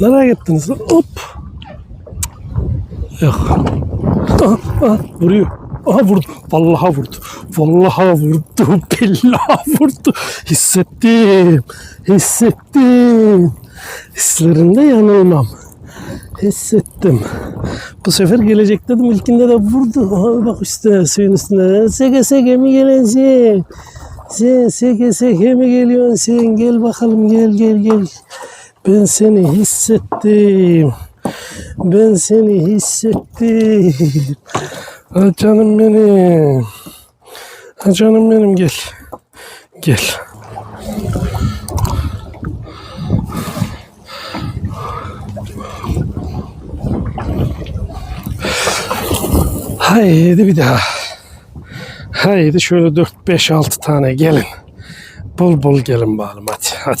Nereye gittiniz? Hop. Yok. Aha, aha, vuruyor. Aha vurdu. Vallahi vurdu. Vallahi vurdu. Billahi vurdu. Hissettim. Hissettim. Hislerimde yanılmam. Hissettim. Bu sefer gelecek dedim. İlkinde de vurdu. Aha, bak işte suyun üstünde. Seke seke mi geleceksin? Sen seke seke mi geliyorsun sen? Gel bakalım gel gel gel. Ben seni hissettim. Ben seni hissettim. Ha canım benim. Ha canım benim gel. Gel. Haydi bir daha. Haydi şöyle 4 5 6 tane gelin. Bol bol gelin bakalım hadi hadi.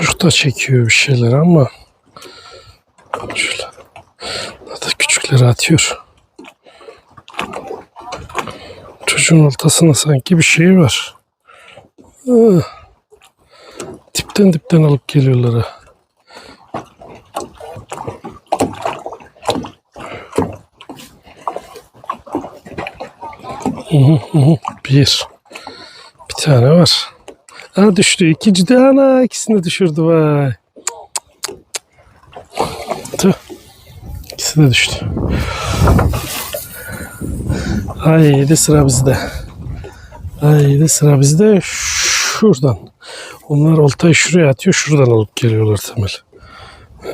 Çocuk da çekiyor bir şeyler ama şöyle da küçükleri atıyor. Çocuğun ortasına sanki bir şey var. Ah. Dipten dipten alıp geliyorlar ha. Bir. Bir tane var. Ha düştü. İkinci de ana ikisini düşürdü vay. Tüh. İkisi de düştü. Haydi sıra bizde. Haydi sıra bizde. Şuradan. Onlar oltayı şuraya atıyor. Şuradan alıp geliyorlar Temel.